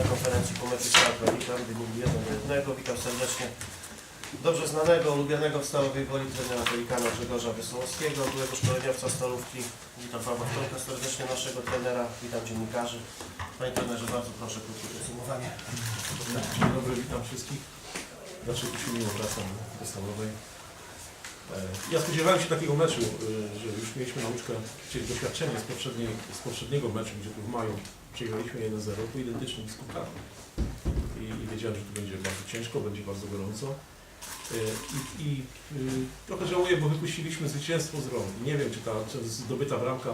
na konferencji po meczu Start Witam, wyniki 1 do 1. Witam serdecznie dobrze znanego, ulubionego w stalowej woli trenera Pelikana Grzegorza Wesołowskiego, byłego szkoleniowca stalówki. Witam Pawła serdecznie, naszego trenera. Witam dziennikarzy. Panie trenerze, bardzo proszę krótkie podsumowanie. Dzień dobry, witam wszystkich. Znaczy, tu miło wracam do stalowej. E, Ja spodziewałem się takiego meczu, e, że już mieliśmy nauczkę, czyli doświadczenie z, poprzedniej, z poprzedniego meczu, gdzie tu w maju przegraliśmy 1-0, tu identycznym skutkami. I, I wiedziałem, że tu będzie bardzo ciężko, będzie bardzo gorąco. E, I, i trochę żałuję, bo wypuściliśmy zwycięstwo z rąk. Nie wiem, czy ta czy zdobyta bramka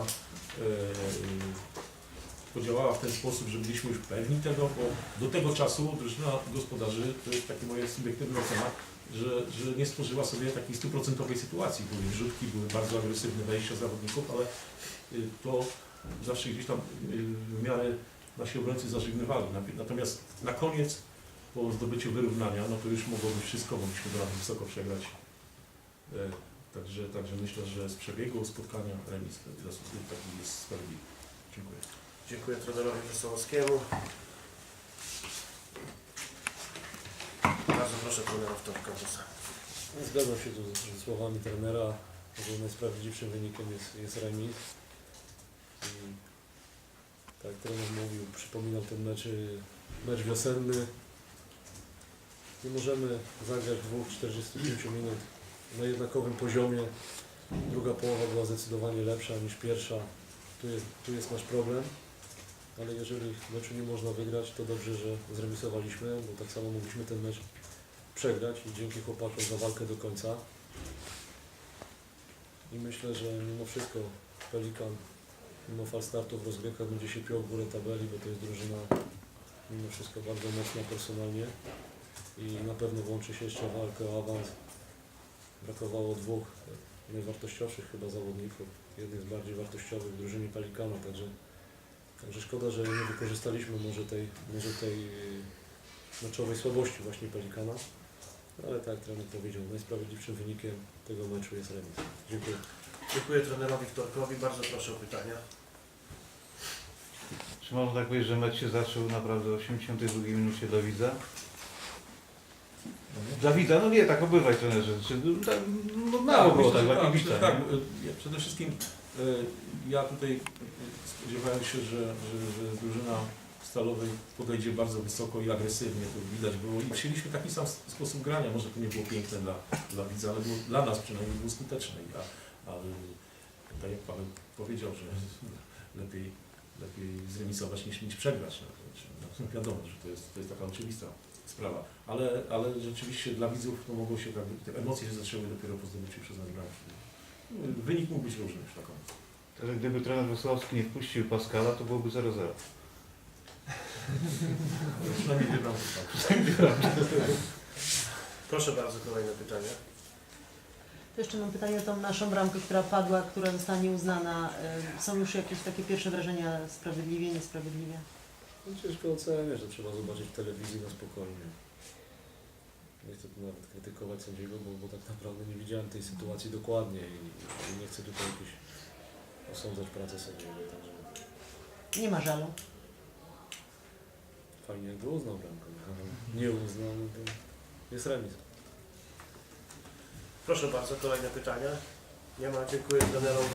podziałała w ten sposób, że byliśmy już pewni tego, bo do tego czasu drużyna gospodarzy, to jest takie moje subiektywne ocena, że, że nie stworzyła sobie takiej stuprocentowej sytuacji. Były wrzutki, były bardzo agresywne wejścia zawodników, ale y, to zawsze gdzieś tam y, w miarę nasi obrońcy zażegnywali. Na- Natomiast na koniec, po zdobyciu wyrównania, no to już mogło być wszystko, mogliśmy bardzo wysoko przegrać. E, Także, także myślę, że z przebiegu spotkania remis taki jest sprawiedliwy. Dziękuję. Dziękuję trenerowi Wesołowskiemu. Bardzo proszę trenera Wtorka. Wosa. Zgadzam się tu z słowami trenera, że najsprawiedliwszym wynikiem jest, jest remis. I tak trener mówił, przypominał ten mecz, y, mecz wiosenny. Nie możemy zagrać dwóch 45 minut na jednakowym poziomie. Druga połowa była zdecydowanie lepsza niż pierwsza. Tu jest, tu jest nasz problem. Ale jeżeli meczu nie można wygrać, to dobrze, że zremisowaliśmy, bo tak samo mogliśmy ten mecz przegrać i dzięki chłopakom za walkę do końca. I myślę, że mimo wszystko Pelikan, mimo fal startu w rozgrywkach będzie się piął w górę tabeli, bo to jest drużyna mimo wszystko bardzo mocna personalnie i na pewno włączy się jeszcze walkę o awans. Brakowało dwóch najwartościowszych chyba zawodników, jednych z bardziej wartościowych w drużynie Pelikana, także, także szkoda, że nie wykorzystaliśmy może tej, może tej meczowej słabości właśnie Pelikana. Ale tak jak trener powiedział, najsprawiedliwszym wynikiem tego meczu jest remis. Dziękuję. Dziękuję trenerowi Wtorkowi. Bardzo proszę o pytania. Czy można tak powiedzieć, że mecz się zaczął naprawdę w 82 minucie do widza? Dla widza? No nie, tak obywaj trenerze. Czy, no, tak, no, mało było tak, tak, tak, ja przede wszystkim y, ja tutaj spodziewałem się, że, że, że drużyna stalowej podejdzie bardzo wysoko i agresywnie, to widać było i chcieliśmy taki sam sposób grania, może to nie było piękne dla, dla widza, ale było, dla nas przynajmniej było skuteczne. I, a, a, y, tak jak Paweł powiedział, że lepiej, lepiej zremisować niż, niż przegrać. No, znaczy, no, wiadomo, że to jest, to jest taka oczywista sprawa, ale, ale rzeczywiście dla widzów to mogło się, tak, te emocje się zaczęły dopiero po zdobyciu przez nas bramki. Wynik mógł być różny już na koniec. Także gdyby trener Wesołowski nie wpuścił Pascala, to byłoby 0-0. Przynajmniej tak. Proszę bardzo, kolejne pytanie. To jeszcze mam pytanie o tą naszą bramkę, która padła, która zostanie uznana. Y, Są już jakieś takie pierwsze wrażenia sprawiedliwie, niesprawiedliwie? No, ciężko oceniać, że trzeba zobaczyć w telewizji na spokojnie. Nie chcę tu nawet krytykować sędziego, bo, bo tak naprawdę nie widziałem tej sytuacji dokładnie i, i nie chcę tutaj jakiś osądzać pracę sędziego. Także Nie ma żalu. fajnie jakby uznał bramkę. a Nie uznał, no to jest remis. Proszę bardzo, kolejne pytania. Nie ma. Dziękuję trenerom